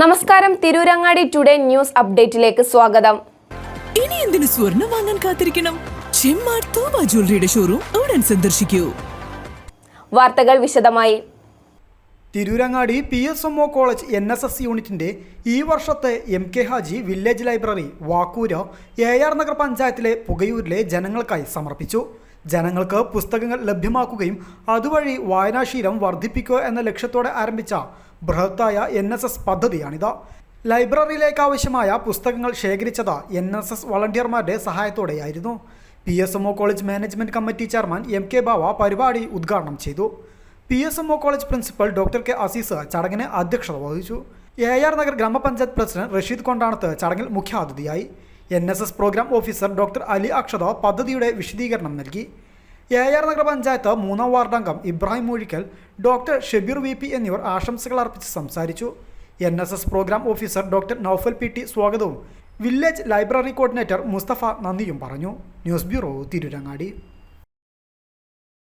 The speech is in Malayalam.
നമസ്കാരം. തിരൂരങ്ങാടി ടുഡേ ന്യൂസ് അപ്ഡേറ്റിലേക്ക് സ്വാഗതം. ഇനി എന്തിനു സ്വർണം വാങ്ങാൻ കാത്തിരിക്കണം? ചെമ്മാർ തോമ ജ്വല്ലറിയുടെ ഷോറൂം ഉടൻ സന്ദർശിക്കൂ. വാർത്തകൾ വിശദമായി. Tirurangadi P S M O college N S S യൂണിറ്റിന്റെ ഈ വർഷത്തെ M K Haji village library വാക്കൂര് A R Nagar പഞ്ചായത്തിലെ പുകയൂരിലെ ജനങ്ങൾക്കായി സമർപ്പിച്ചു. ജനങ്ങൾക്ക് പുസ്തകങ്ങൾ ലഭ്യമാക്കുകയും അതുവഴി വായനാശീലം വർദ്ധിപ്പിക്കുക എന്ന ലക്ഷ്യത്തോടെ ആരംഭിച്ച ബൃഹത്തായ എൻ എസ് എസ് പദ്ധതിയാണിത്. ലൈബ്രറിയിലേക്ക് ആവശ്യമായ പുസ്തകങ്ങൾ ശേഖരിച്ചത് എൻ എസ് എസ് വളണ്ടിയർമാരുടെ സഹായത്തോടെയായിരുന്നു. P S M O college management committee chairman M K Bava പരിപാടി ഉദ്ഘാടനം ചെയ്തു. P S M O college principal doctor K Azeez ചടങ്ങിന് അധ്യക്ഷത വഹിച്ചു. എ ആർ നഗർ ഗ്രാമപഞ്ചായത്ത് പ്രസിഡന്റ് റഷീദ് കൊണ്ടാണത്ത് ചടങ്ങിൽ മുഖ്യാതിഥിയായി. N S S programme officer doctor Ali Akshatha പദ്ധതിയുടെ വിശദീകരണം നൽകി. എ ആർ പഞ്ചായത്ത് മൂന്നാം വാർഡംഗം Ibrahim Moozhikkal doctor Shabeer V P എന്നിവർ ആശംസകൾ അർപ്പിച്ച് സംസാരിച്ചു. N S S programme officer doctor Noufal P T സ്വാഗതവും. വില്ലേജ് ലൈബ്രറി കോർഡിനേറ്റർ മുസ്തഫ നന്ദിയും പറഞ്ഞു. News bureau Tirurangadi.